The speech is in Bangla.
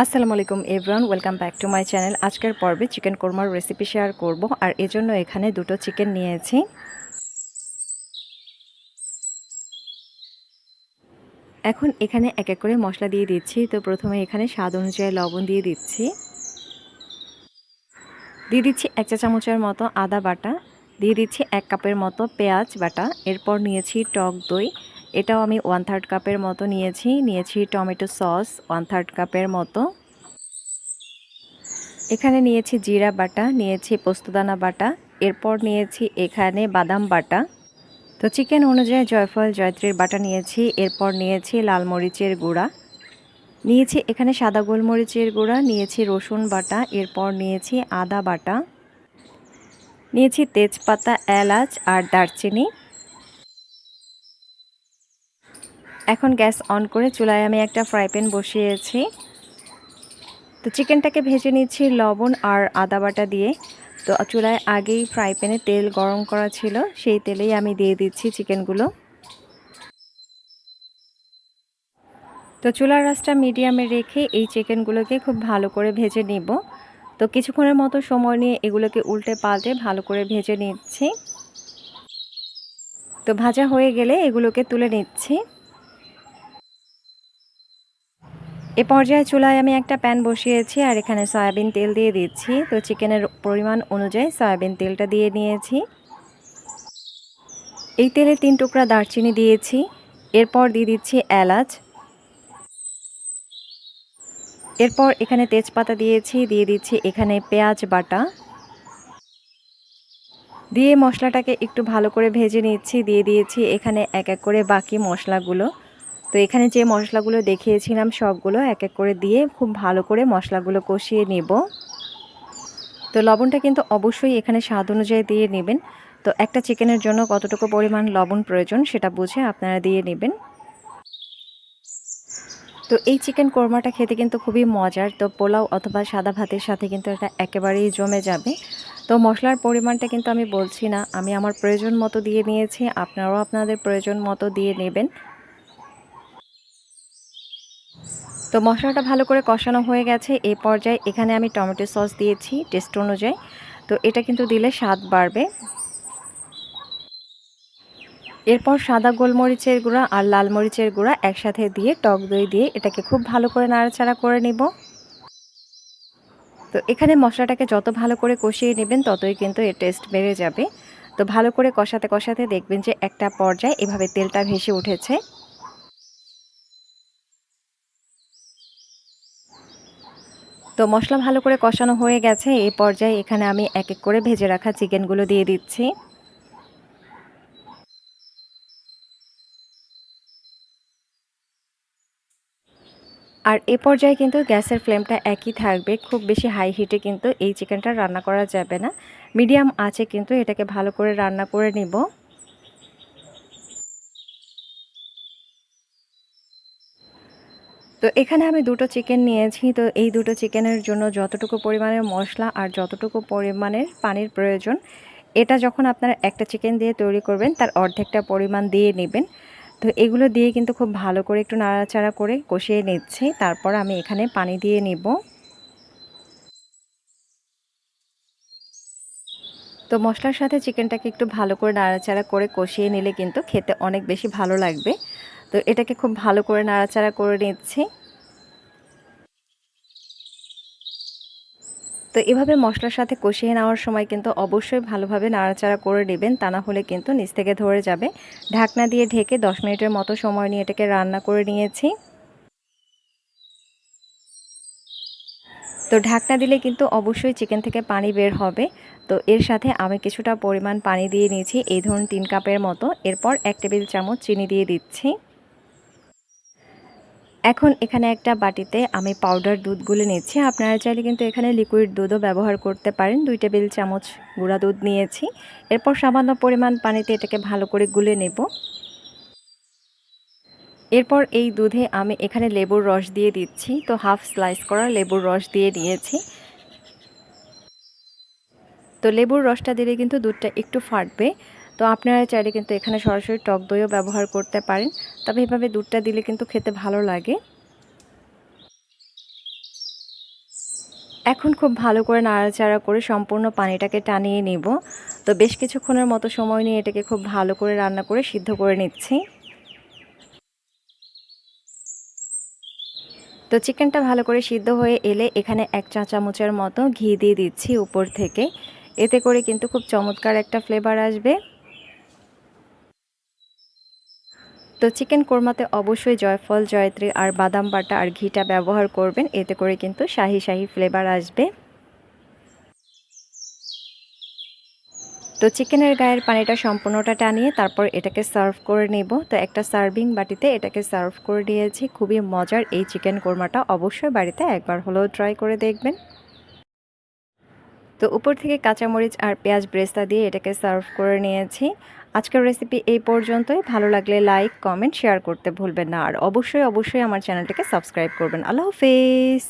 আসসালামু আলাইকুম everyone welcome back to my channel আজকের পর্বে চিকেন কোরমার রেসিপি শেয়ার করব। আর এজন্য এখানে দুটো চিকেন নিয়েছি। এখন এখানে এক এক করে মশলা দিয়ে দিচ্ছি। তো প্রথমে এখানে স্বাদ অনুযায়ী লবণ দিয়ে দিচ্ছি। দিয়ে দিচ্ছি এক চা চামচের মতো আদা বাটা। দিয়ে দিচ্ছি এক কাপের মতো পেঁয়াজ বাটা। এরপর নিয়েছি টক দই। এটাও আমি ওয়ান থার্ড কাপের মতো নিয়েছি। নিয়েছি টমেটো সস ওয়ান থার্ড কাপের মতো। এখানে নিয়েছি জিরা বাটা, নিয়েছি পোস্তদানা বাটা, এরপর নিয়েছি এখানে বাদাম বাটা। তো চিকেন অনুযায়ী জয়ফল, জয়ত্রীর বাটা নিয়েছি, এরপর নিয়েছি লাল মরিচের গুঁড়া। নিয়েছি এখানে সাদা গোলমরিচের গুঁড়া, নিয়েছি রসুন বাটা, এরপর নিয়েছি আদা বাটা। নিয়েছি তেজপাতা, এলাচ আর দারচিনি। এখন গ্যাস অন করে চুলায় আমি একটা ফ্রাই প্যান বসিয়েছি। তো চিকেনটাকে ভেজে নিচ্ছি লবণ আর আদা বাটা দিয়ে। তো চুলায় আগেই ফ্রাই প্যানে তেল গরম করা ছিল, সেই তেলেই আমি দিয়ে দিচ্ছি চিকেনগুলো। তো চুলার রাসটা মিডিয়ামে রেখে এই চিকেনগুলোকে খুব ভালো করে ভেজে নিব। তো কিছুক্ষণের মতো সময় নিয়ে এগুলোকে উল্টে পাল্টে ভালো করে ভেজে নিচ্ছি। তো ভাজা হয়ে গেলে এগুলোকে তুলে নিচ্ছি। এ পর্যায়ে চুলায় আমি একটা প্যান বসিয়েছি আর এখানে সয়াবিন তেল দিয়ে দিচ্ছি। তো চিকেনের পরিমাণ অনুযায়ী সয়াবিন তেলটা দিয়ে নিয়েছি। এই তেলে তিন টুকরা দারচিনি দিয়েছি। এরপর দিয়ে দিচ্ছি এলাচ। এরপর এখানে তেজপাতা দিয়েছি, দিয়ে দিচ্ছি এখানে পেঁয়াজ বাটা। দিয়ে মশলাটাকে একটু ভালো করে ভেজে নিচ্ছি। দিয়ে দিয়েছি এখানে এক এক করে বাকি মশলাগুলো। তো এখানে যে মশলাগুলো দেখিয়েছিলাম সবগুলো এক এক করে দিয়ে খুব ভালো করে মশলাগুলো কষিয়ে নেব। তো লবণটা কিন্তু অবশ্যই এখানে স্বাদ অনুযায়ী দিয়ে নেবেন। তো একটা চিকেনের জন্য কতটুকু পরিমাণ লবণ প্রয়োজন সেটা বুঝে আপনারা দিয়ে নেবেন। তো এই চিকেন কোরমাটা খেতে কিন্তু খুবই মজার। তো পোলাও অথবা সাদা ভাতের সাথে কিন্তু এটা একেবারেই জমে যাবে। তো মশলার পরিমাণটা কিন্তু আমি বলছি না। আমি আমার প্রয়োজন মতো দিয়ে নিয়েছি। আপনারাও আপনাদের প্রয়োজন মতো দিয়ে নেবেন। তো মশলাটা ভালো করে কষানো হয়ে গেছে। এই পর্যায়ে এখানে আমি টমেটো সস দিয়েছি টেস্ট অনুযায়ী। তো এটা কিন্তু দিলে স্বাদ বাড়বে। এরপর সাদা গোলমরিচের গুঁড়া আর লাল মরিচের গুঁড়া একসাথে দিয়ে টক দই দিয়ে এটাকে খুব ভালো করে নাড়াচাড়া করে নিব। তো এখানে মশলাটাকে যত ভালো করে কষিয়ে নেবেন ততই কিন্তু এর টেস্ট বেড়ে যাবে। তো ভালো করে কষাতে কষাতে দেখবেন যে একটা পর্যায়ে এভাবে তেলটা ভেসে উঠেছে। তো মশলা ভালো করে কষানো হয়ে গেছে। এই পর্যায়ে এখানে আমি এক এক করে ভেজে রাখা চিকেনগুলো দিয়ে দিচ্ছি। আর এ পর্যায়ে কিন্তু গ্যাসের ফ্লেমটা একই থাকবে। খুব বেশি হাই হিটে কিন্তু এই চিকেনটা রান্না করা যাবে না। মিডিয়াম আছে কিন্তু এটাকে ভালো করে রান্না করে নিব। তো এখানে আমি দুটো চিকেন নিয়েছি। তো এই দুটো চিকেনের জন্য যতটুকু পরিমাণের মশলা আর যতটুকু পরিমাণের পানির প্রয়োজন, এটা যখন আপনারা একটা চিকেন দিয়ে তৈরি করবেন, তার অর্ধেকটা পরিমাণ দিয়ে নেবেন। তো এগুলো দিয়ে কিন্তু খুব ভালো করে একটু নাড়াচাড়া করে কষিয়ে নিচ্ছি। তারপর আমি এখানে পানি দিয়ে নিব। তো মশলার সাথে চিকেনটাকে একটু ভালো করে নাড়াচাড়া করে কষিয়ে নিলে কিন্তু খেতে অনেক বেশি ভালো লাগবে। তো এটাকে খুব ভালো করে নাড়াচাড়া করে নিচ্ছি। তো এভাবে মশলার সাথে কষিয়ে নেওয়ার সময় কিন্তু অবশ্যই ভালোভাবে নাড়াচাড়া করে নেবেন, তা না হলে কিন্তু নিচ থেকে ধরে যাবে। ঢাকনা দিয়ে ঢেকে দশ মিনিটের মতো সময় নিয়ে এটাকে রান্না করে নিয়েছি। তো ঢাকনা দিলে কিন্তু অবশ্যই চিকেন থেকে পানি বের হবে। তো এর সাথে আমি কিছুটা পরিমাণ পানি দিয়ে নিয়েছি, এই ধরুন তিন কাপের মতো। এরপর এক টেবিল চামচ চিনি দিয়ে দিচ্ছি। এখন এখানে একটা বাটিতে আমি পাউডার দুধ গুলে নিচ্ছি আপনারা চাইলে কিন্তু এখানে লিকুইড দুধও ব্যবহার করতে পারেন। দুই টেবিল চামচ গুঁড়া দুধ নিয়েছি। এরপর সামান্য পরিমাণ পানিতে এটাকে ভালো করে গুলে নেব। এরপর এই দুধে আমি এখানে লেবুর রস দিয়ে দিচ্ছি। তো হাফ স্লাইস করা লেবুর রস দিয়ে নিয়েছি তো লেবুর রসটা দিলে কিন্তু দুধটা একটু ফাটবে। তো আপনারা চাইলে কিন্তু এখানে সরাসরি টক দইও ব্যবহার করতে পারেন। তবে এভাবে দুধটা দিলে কিন্তু খেতে ভালো লাগে। এখন খুব ভালো করে নাড়াচাড়া করে সম্পূর্ণ পানিটাকে টানিয়ে নিব। তো বেশ কিছুক্ষণের মতো সময় নিয়ে এটাকে খুব ভালো করে রান্না করে সিদ্ধ করে নিচ্ছি। তো চিকেনটা ভালো করে সিদ্ধ হয়ে এলে এখানে এক চা চামচের মতো ঘি দিয়ে দিচ্ছি উপর থেকে। এতে করে কিন্তু খুব চমৎকার একটা ফ্লেভার আসবে। তো চিকেন কোরমাতে অবশ্যই জয়ফল, জয়ত্রী আর বাদাম বাটা আর ঘিটা ব্যবহার করবেন। এতে করে কিন্তু শাহি শাহি ফ্লেভার আসবে। তো চিকেনের গায়ের পানিটা সম্পূর্ণটা টানিয়ে তারপর এটাকে সার্ভ করে নেব। তো একটা সার্ভিং বাটিতে এটাকে সার্ভ করে নিয়েছি। খুবই মজার এই চিকেন কোরমাটা অবশ্যই বাড়িতে একবার হলেও ট্রাই করে দেখবেন। তো উপর থেকে কাঁচামরিচ আর পেঁয়াজ ব্রেস্তা দিয়ে এটাকে সার্ভ করে নিয়েছি। আজকের রেসিপি এই পর্যন্তই। ভালো লাগলে লাইক কমেন্ট শেয়ার করতে ভুলবেন না। আর অবশ্যই অবশ্যই আমার চ্যানেলটিকে সাবস্ক্রাইব করবেন। আল্লাহ হাফিজ!